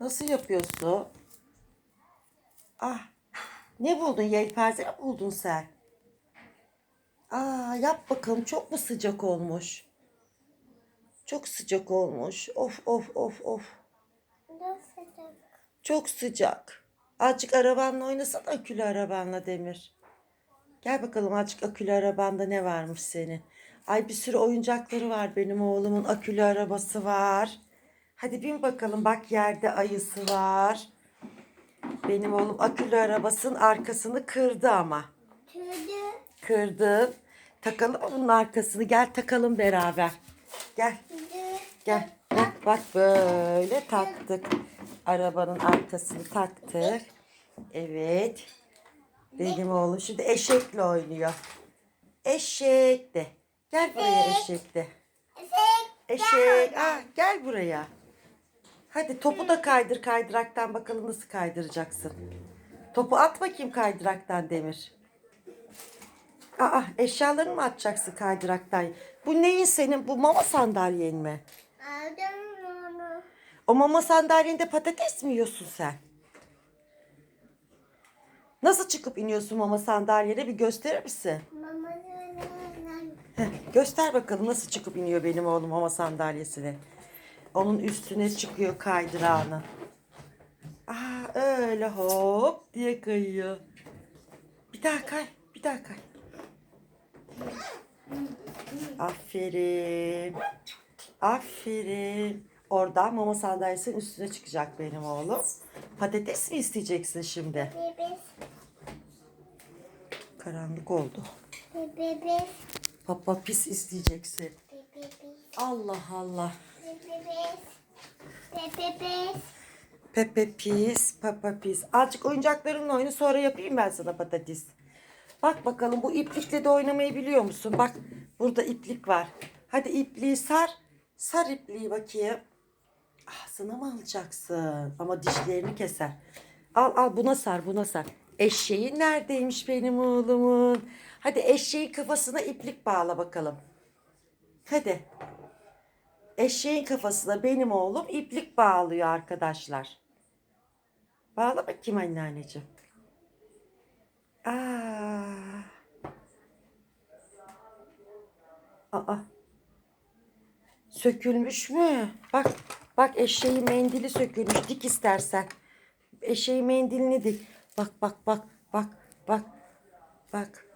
Nasıl yapıyorsun? Ah. Ne buldun? Yelpaze mi buldun sen? Aa, yap bakalım. Çok mu sıcak olmuş? Çok sıcak olmuş. Of of of of. Nasıl? Çok sıcak. Azıcık arabanla oynasana akülü arabanla Demir. Gel bakalım azıcık akülü arabanda ne varmış senin. Ay bir sürü oyuncakları var benim oğlumun. Akülü arabası var. Hadi bin bakalım bak yerde ayısı var. Benim oğlum akülü arabasının arkasını kırdı ama. Tüdü. Kırdın. Takalım bunun arkasını? Gel takalım beraber. Gel. Gel. Bak bak böyle taktık. Arabanın arkasını taktık. Evet. Benim oğlum şimdi eşekle oynuyor. Eşek de. Gel buraya eşek de. Eşek. Ah, gel buraya. Hadi topu da kaydır kaydıraktan bakalım nasıl kaydıracaksın. Topu at bakayım kaydıraktan Demir. Aa eşyalarını mı atacaksın kaydıraktan? Bu neyin senin? Bu mama sandalyen mi? Aldım onu. O mama sandalyende patates mi yiyorsun sen? Nasıl çıkıp iniyorsun mama sandalyene bir gösterir misin? Mama? Heh, göster bakalım nasıl çıkıp iniyor benim oğlum mama sandalyesine. Onun üstüne çıkıyor kaydırağını. Aa öyle hop diye kayıyor. Bir daha kay, bir daha kay. Aferin. Aferin. Oradan mama sandalyesinin üstüne çıkacak benim oğlum. Patates mi isteyeceksin şimdi? Bebek. Karanlık oldu. Bebek. Papa pis isteyeceksin. Bebek. Allah Allah. Bebek. Bebek. Pepe pis, papa pis. Azıcık oyuncaklarınla oyunu sonra yapayım ben sana patates. Bak bakalım bu iplikle de oynamayı biliyor musun? Bak burada iplik var. Hadi ipliği sar. Sar ipliği bakayım. Ağzına mı alacaksın? Ama dişlerini keser. Al al buna sar buna sar. Eşeği neredeymiş benim oğlumun? Hadi eşeğin kafasına iplik bağla bakalım. Hadi. Eşeğin kafasına benim oğlum iplik bağlıyor arkadaşlar. Bağla bakayım anneanneciğim. Aa. Aa. Sökülmüş mü? Bak, bak eşeği mendili sökülmüş. Dik istersen. Eşeği mendilini dik. Bak, bak, bak, bak, bak, bak.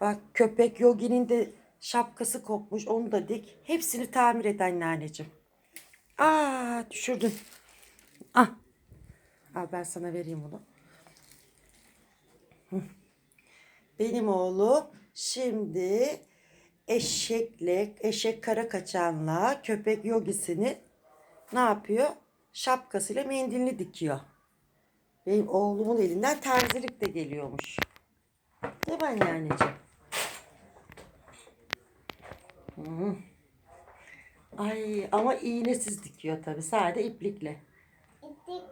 Bak köpek Yogi'nin de şapkası kopmuş. Onu da dik. Hepsini tamir et anneanneciğim. Aa düşürdün. Ah. Al ben sana vereyim bunu. Benim oğlum şimdi eşekle, eşek kara kaçanla köpek yogisini ne yapıyor? Şapkasıyla mendilini dikiyor. Benim oğlumun elinden terzilik de geliyormuş. Değil mi anneanneciğim? Ay ama iğnesiz dikiyor tabii. Sade iplikle. İplik.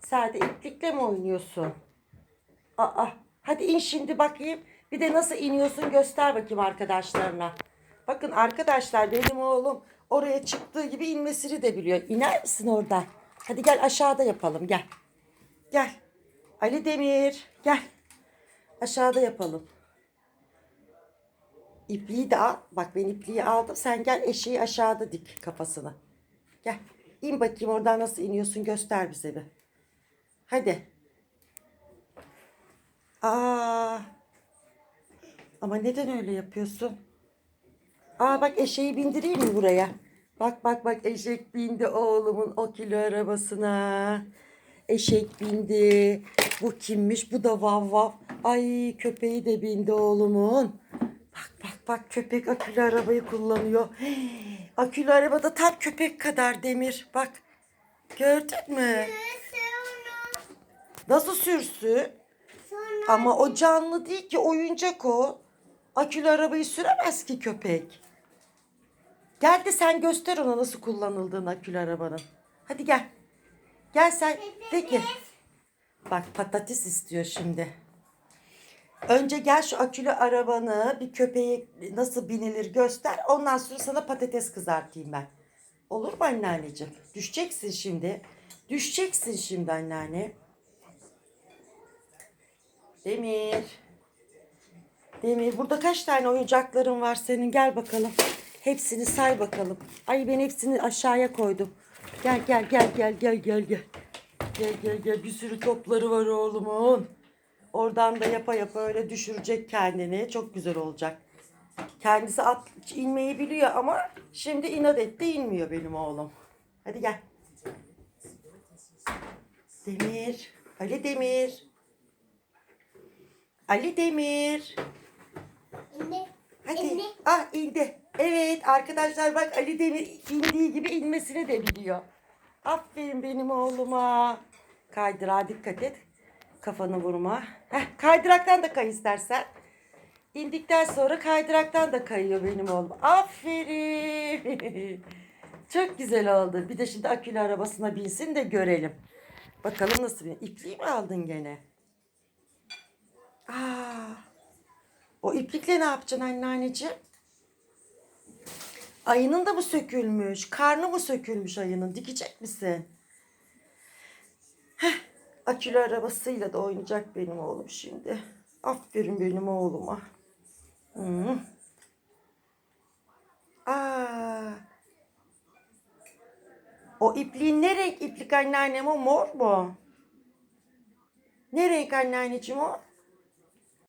Sade iplikle mi oynuyorsun? Aa, hadi in şimdi bakayım. Bir de nasıl iniyorsun göster bakayım arkadaşlarına. Bakın arkadaşlar benim oğlum oraya çıktığı gibi inmesini de biliyor. İner misin orada? Hadi gel aşağıda yapalım gel. Gel. Ali Demir gel. Aşağıda yapalım. İpliği de al. Bak ben ipliği aldım. Sen gel eşeği aşağıda dik kafasına. Gel. İn bakayım oradan nasıl iniyorsun göster bize bir. Hadi. Aa. Ama neden öyle yapıyorsun? Aa bak eşeği bindireyim mi buraya? Bak bak bak eşek bindi oğlumun o kilo arabasına. Eşek bindi. Bu kimmiş? Bu da vav vav. Ay köpeği de bindi oğlumun. Bak köpek akülü arabayı kullanıyor. Hey, akülü arabada tam köpek kadar demir. Bak. Gördün mü? Nasıl sürsün? Ama o canlı değil ki oyuncak o. Akülü arabayı süremez ki köpek. Gel de sen göster ona nasıl kullanıldığını akülü arabanın. Hadi gel. Gel sen de ki. Bak patates istiyor şimdi. Önce gel şu akülü arabanı bir köpeğe nasıl binilir göster. Ondan sonra sana patates kızartayım ben. Olur mu anneanneciğim? Düşeceksin şimdi. Düşeceksin şimdi anneanne. Demir. Demir burada kaç tane oyuncakların var senin? Gel bakalım. Hepsini say bakalım. Ay ben hepsini aşağıya koydum. Gel gel gel gel gel gel gel. Gel gel gel bir sürü topları var oğlumun. Oradan da yapa yapa öyle düşürecek kendini. Çok güzel olacak. Kendisi at, inmeyi biliyor ama şimdi inat etti inmiyor benim oğlum. Hadi gel. Demir. Ali Demir. Ali Demir. İndi. Hadi. İndi. Ah indi. Evet arkadaşlar bak Ali Demir indiği gibi inmesini de biliyor. Aferin benim oğluma. Kaydırağa dikkat et. Kafanı vurma. Heh, kaydıraktan da kay istersen. İndikten sonra kaydıraktan da kayıyor benim oğlum. Aferin. Çok güzel oldu. Bir de şimdi akülü arabasına binsin de görelim. Bakalım nasıl bir ipliği mi aldın gene? Aa, o iplikle ne yapacaksın anneanneciğim? Ayının da mı sökülmüş? Karnı mı sökülmüş ayının? Dikecek misin? Akülü arabasıyla da oynayacak benim oğlum şimdi. Aferin benim oğluma. Hı. Aa. O ipliğin ne renk iplik anneannem o mor mu? Ne renk anneanneciğim o?